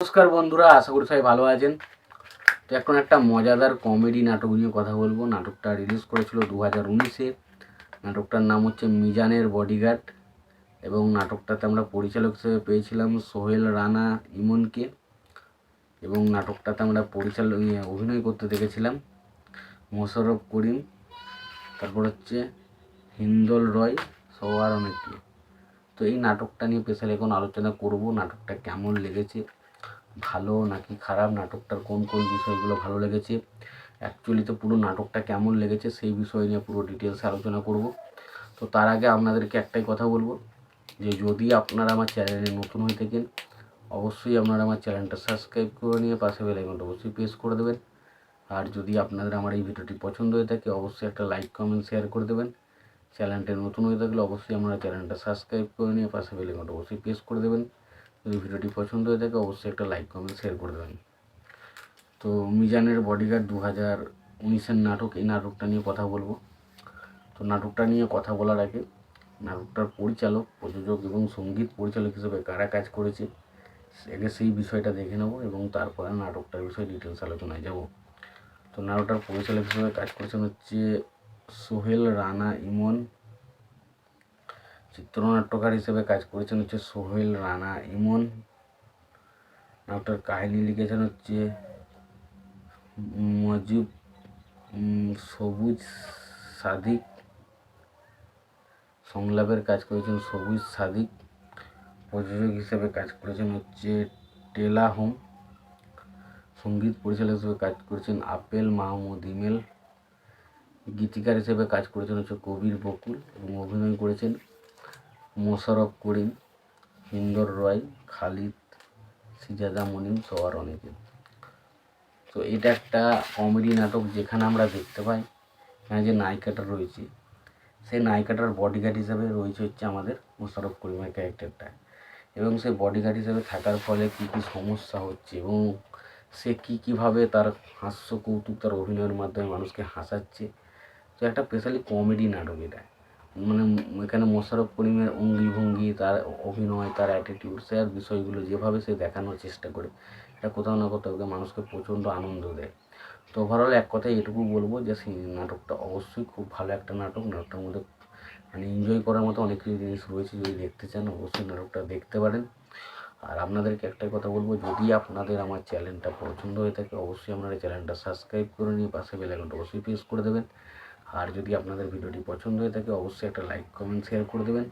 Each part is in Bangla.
নমস্কার বন্ধুরা, আশা করি সবাই ভালো আছেন। তো এখন একটা মজাদার কমেডি নাটক নিয়ে কথা বলব। নাটকটা রিলিজ করেছিল দু হাজার উনিশে। নাটকটার নাম হচ্ছে মিজানের বডিগার্ড এবং নাটকটাতে আমরা পরিচালক হিসেবে পেয়েছিলাম সোহেল রানা ইমনকে এবং নাটকটাতে আমরা পরিচালক অভিনয় করতে দেখেছিলাম মোশাররফ করিম। তারপর হচ্ছে হিন্দল রয় সবার অনেকে তো এই নাটকটা নিয়ে স্পেশাল এখন আলোচনা করব। নাটকটা কেমন লেগেছে ভালো নাকি খারাপ, নাটকটার কোন কোন বিষয়গুলো ভালো লেগেছে? অ্যাকচুয়ালি তো পুরো নাটকটা কেমন লেগেছে সেই বিষয় নিয়ে পুরো ডিটেলসে আলোচনা করব। তো তার আগে আপনাদেরকে একটাই কথা বলব যে যদি আপনারা আমার চ্যানেলে নতুন হয়ে থাকেন, অবশ্যই আপনারা আমার চ্যানেলটা সাবস্ক্রাইব করে নিয়ে পাশে বেল আইকনটা অবশ্যই প্রেস করে দেবেন। আর যদি আপনাদের আমার এই ভিডিওটি পছন্দ হয়ে থাকে, অবশ্যই একটা লাইক কমেন্ট শেয়ার করে দেবেন। চ্যানেলটা নতুন হয়ে থাকলে অবশ্যই আপনারা চ্যানেলটা সাবস্ক্রাইব করে নিয়ে পাশে বেল আইকনটা অবশ্যই প্রেস করে দেবেন। যদি ভিডিওটি পছন্দ হয়ে থাকে, অবশ্যই একটা লাইক কমেন্ট শেয়ার করে দেবেন। তো মিজানের বডিগার্ড দু হাজার উনিশের নাটক, এই নাটকটা নিয়ে কথা বলব। তো নাটকটা নিয়ে কথা বলার আগে, নাটকটার পরিচালক, প্রযোজক এবং সংগীত পরিচালক হিসেবে কারা কাজ করেছে, আগে সেই বিষয়টা দেখে নেব এবং তারপরে নাটকটার বিষয়ে ডিটেলস আলোচনায় যাব। তো নাটকটার পরিচালক হিসেবে কাজ করেছেন হচ্ছে সোহেল রানা ইমন। চিত্রনাট্যকার হিসেবে কাজ করেছেন হচ্ছে সোহেল রানা ইমন। নাটকটার কাহিনী লিখেছেন হচ্ছে মজিব সবুজ সাদিক। সংলাপের কাজ করেছেন সবুজ সাদিক। প্রযোজক হিসেবে কাজ করেছেন হচ্ছে টেলা হোম। সংগীত পরিচালক হিসেবে কাজ করেছেন আপেল মাহমুদ ইমেল। গীতিকার হিসেবে কাজ করেছেন হচ্ছে কবির বকুল এবং অভিনয় করেছেন মোশাররফ করিম, ইন্দর রয়, খালিদ সিজাদা মনিম সবার অনেকে। তো এটা একটা কমেডি নাটক যেখানে আমরা দেখতে পাই, এখানে যে নায়িকাটা রয়েছে, সেই নায়িকাটার বডিগার্ড হিসাবে রয়েছে হচ্ছে আমাদের মোশারফ করিমের ক্যারেক্টারটা এবং সে বডিগার্ড হিসেবে থাকার ফলে কী কী সমস্যা হচ্ছে এবং সে কী কীভাবে তার হাস্য কৌতুক তার অভিনয়ের মাধ্যমে মানুষকে হাসাচ্ছে, তো একটা স্পেশালি কমেডি নাটক এটা। মানে এখানে মোশাররফ করিমের অঙ্গি ভঙ্গি তার অভিনয়, তার অ্যাটিটিউড সে আর বিষয়গুলো যেভাবে সে দেখানোর চেষ্টা করে, এটা কোথাও না কোথাও মানুষকে প্রচণ্ড আনন্দ দেয়। তো ওভারঅল এক কথায় এটুকু বলব যে, সেই নাটকটা অবশ্যই খুব ভালো একটা নাটক। নাটকটার মধ্যে মানে এনজয় করার মতো অনেক কিছু জিনিস রয়েছে, যদি দেখতে চান অবশ্যই নাটকটা দেখতে পারেন। আর আপনাদেরকে একটাই কথা বলব, যদি আপনাদের আমার চ্যানেলটা পছন্দ হয়ে থাকে, অবশ্যই আপনারা চ্যানেলটা সাবস্ক্রাইব করে নিয়ে পাশে বেল আইকনটা অবশ্যই প্রেস করে দেবেন। আর যদি আপনাদের ভিডিওটি পছন্দ হয়ে থাকে, অবশ্যই একটা লাইক কমেন্ট শেয়ার করে দেবেন।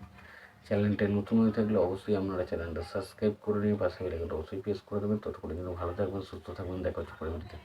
চ্যানেলটা নতুন হয়ে থাকলে অবশ্যই আপনারা চ্যানেলটা সাবস্ক্রাইব করে নিয়ে পাশে বেল আইকনটা অবশ্যই প্রেস করে দেবেন। ততক্ষণ কিন্তু ভালো থাকবেন, সুস্থ থাকবেন, দেখা হচ্ছে পরবর্তীতে।